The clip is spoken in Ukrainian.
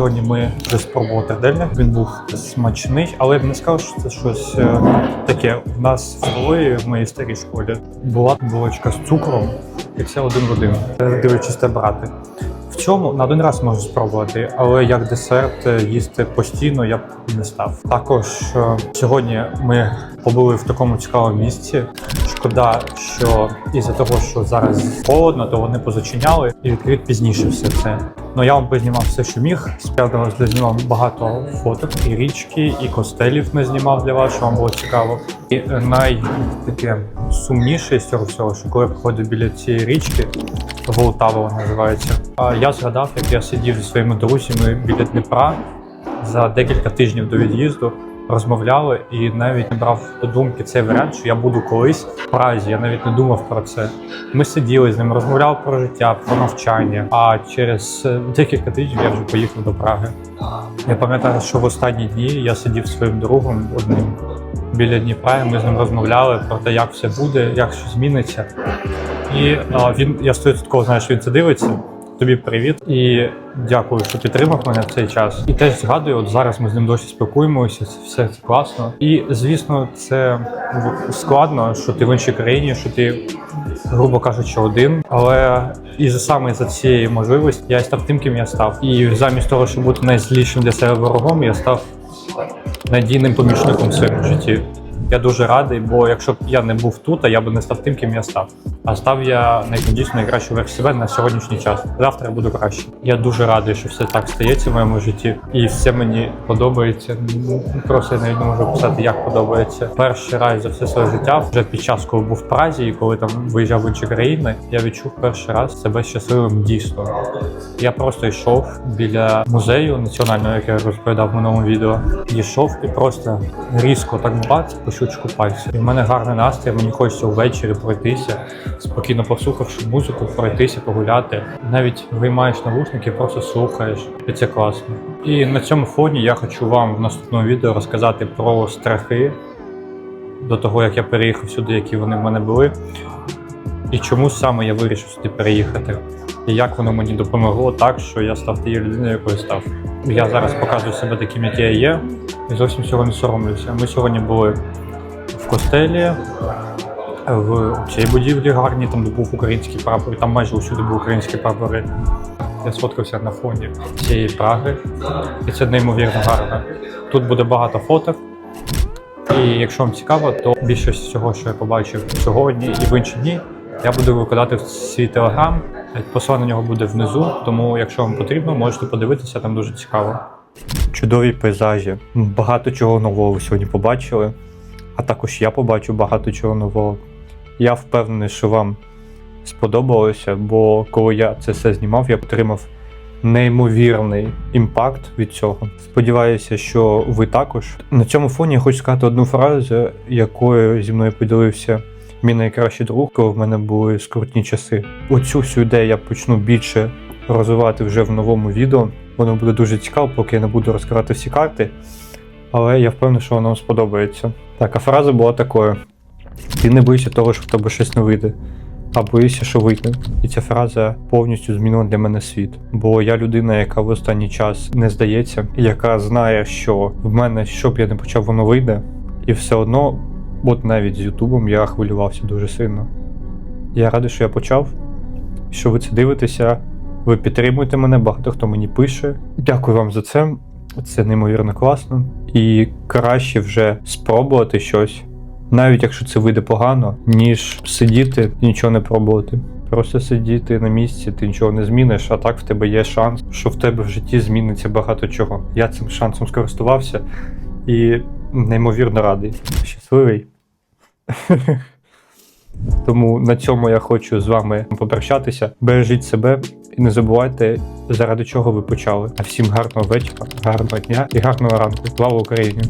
Сьогодні ми вже спробували тридельник. Він був смачний, але я б не сказав, що це щось е, таке. У нас в школі, в моїй старій школі, була булочка з цукром, і це один в один. Е, Дивлячись те брати. В цьому на один раз можу спробувати, але як десерт е, їсти постійно я б не став. Також сьогодні ми побули в такому цікавому місці. Шкода, що із-за того, що зараз холодно, то вони позачиняли і відкрити пізніше все це. Ну я вам познімав все, що міг. Спрятав знімав багато фоток і річки, і костелів не знімав для вас, що вам було цікаво. І найтаке сумніше з цього всього, що коли я приходив біля цієї річки, Волтава вона називається. Я згадав, як я сидів зі своїми друзями біля Дніпра за декілька тижнів до від'їзду. Розмовляли і навіть не брав до думки цей варіант, що я буду колись в Празі. Я навіть не думав про це. Ми сиділи з ним, розмовляли про життя, про навчання. А через е, декілька тижнів я вже поїхав до Праги. Я пам'ятаю, що в останні дні я сидів своїм другом одним біля Дніпра. і Ми з ним розмовляли про те, як все буде, як що зміниться. І а, він, я стовідсотково знаю, що він це дивиться. Тобі привіт і дякую, що підтримав мене в цей час. І теж згадую, от зараз ми з ним досі спілкуємося, все це класно. І звісно, це складно, що ти в іншій країні, що ти, грубо кажучи, один. Але і саме за цієї можливості я став тим, ким я став. І замість того, щоб бути найзлішим для себе ворогом, я став надійним помічником в своєму житті. Я дуже радий, бо якщо б я не був тут, я б не став тим, ким я став. А став я найдійсно найкращу версію себе на сьогоднішній час. Завтра буду краще. Я дуже радий, що все так стається в моєму житті, і все мені подобається. Просто я навіть не можу описати, як подобається. Перший раз за все своє життя, вже під час, коли був в Празі, і коли там виїжджав в інші країни, я відчув перший раз себе щасливим дійсно. Я просто йшов біля музею національного, як я розповідав в минулому відео. Йшов і просто різко так бац по щучку пальця. І в мене гарний настрій, мені хочеться ввечері пройтися, спокійно послухавши музику, пройтися, погуляти. Навіть виймаєш навушники, просто слухаєш, і це класно. І на цьому фоні я хочу вам в наступному відео розказати про страхи до того, як я переїхав сюди, які вони в мене були. І чому саме я вирішив сюди переїхати? І як воно мені допомогло так, що я став тією людиною, якою став. Я зараз показую себе таким, як я є, і зовсім цього не соромлюся. Ми сьогодні були костелі, в цій будівлі гарній, там був український прапор, там майже усюди були українські прапори. Я сфоткався на фоні цієї Праги, і це неймовірно гарно. Тут буде багато фоток. І якщо вам цікаво, то більшість всього, що я побачив сьогодні і в інші дні, я буду викладати в свій телеграм. Посилання на нього буде внизу, тому якщо вам потрібно, можете подивитися, там дуже цікаво. Чудові пейзажі. Багато чого нового ви сьогодні побачили, а також я побачу багато чого нового. Я впевнений, що вам сподобалося, бо коли я це все знімав, я отримав неймовірний імпакт від цього. Сподіваюся, що ви також. На цьому фоні я хочу сказати одну фразу, якою зі мною поділився мій найкращий друг, коли в мене були скрутні часи. Оцю всю ідею я почну більше розвивати вже в новому відео. Воно буде дуже цікаво, поки я не буду розкривати всі карти. Але я впевнений, що воно сподобається. Так, а фраза була такою: ти не бойся того, що в тебе щось не вийде, а боїшся, що вийде. І ця фраза повністю змінила для мене світ. Бо я людина, яка в останній час не здається, яка знає, що в мене, що б я не почав, воно вийде. І все одно, от навіть з Ютубом я хвилювався дуже сильно. Я радий, що я почав, що ви це дивитеся. Ви підтримуєте мене, багато хто мені пише. Дякую вам за це. Це неймовірно класно. І краще вже спробувати щось, навіть якщо це вийде погано, ніж сидіти і нічого не пробувати. Просто сидіти на місці, ти нічого не зміниш, а так в тебе є шанс, що в тебе в житті зміниться багато чого. Я цим шансом скористувався і неймовірно радий. Щасливий. Тому на цьому я хочу з вами попрощатися. Бережіть себе і не забувайте, заради чого ви почали. А всім гарного вечора, гарного дня і гарного ранку. Слава Україні!